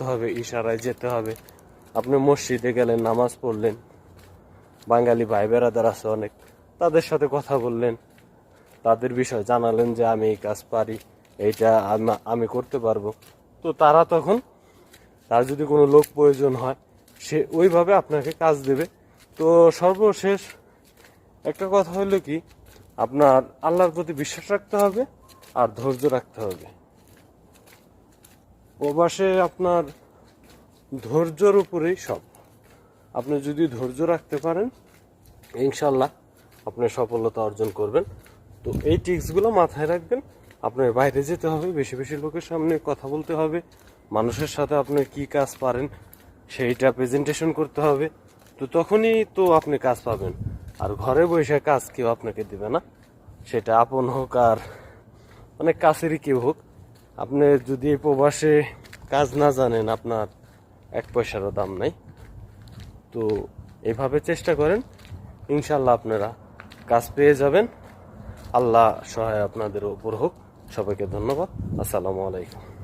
থাকতে হবে, ইশারায় যেতে হবে। আপনি মসজিদে গেলেন, নামাজ পড়লেন। বাঙালি ভাই বেড়াদার আছে অনেক, তাদের সাথে কথা বললেন। তাদের বিষয় জানালেন যে, আমি এই কাজ পারি, এইটা আমি করতে পারব। তো তারা তখন, তার যদি কোনো লোক প্রয়োজন হয়, সে ওইভাবে আপনাকে কাজ দেবে। তো সর্বশেষ একটা কথা হলো কি, আপনার আল্লাহর প্রতি বিশ্বাস রাখতে হবে আর ধৈর্য রাখতে হবে। প্রবাসে আপনার ধৈর্যর উপরেই সব। আপনি যদি ধৈর্য রাখতে পারেন, ইনশাল্লাহ আপনি সফলতা অর্জন করবেন। তো এই টিক্সগুলো মাথায় রাখবেন। আপনার বাইরে যেতে হবে, বেশি বেশি লোকের সামনে কথা বলতে হবে, মানুষের সাথে আপনি কি কাজ পারেন সেইটা প্রেজেন্টেশন করতে হবে। তো তখনই তো আপনি কাজ পাবেন। আর ঘরে বসে কাজ কেউ আপনাকে দেবে না, সেটা আপন হোক আর অনেক কাছেরই কেউ হোক। আপনি যদি প্রবাসে কাজ না জানেন, আপনার এক পয়সারও দাম নাই। তো এভাবে চেষ্টা করেন ইনশাল্লাহ আপনারা কাজ পেয়ে যাবেন। আল্লাহ সহায় আপনাদের উপর হোক। সবাইকে ধন্যবাদ। আসসালামু আলাইকুম।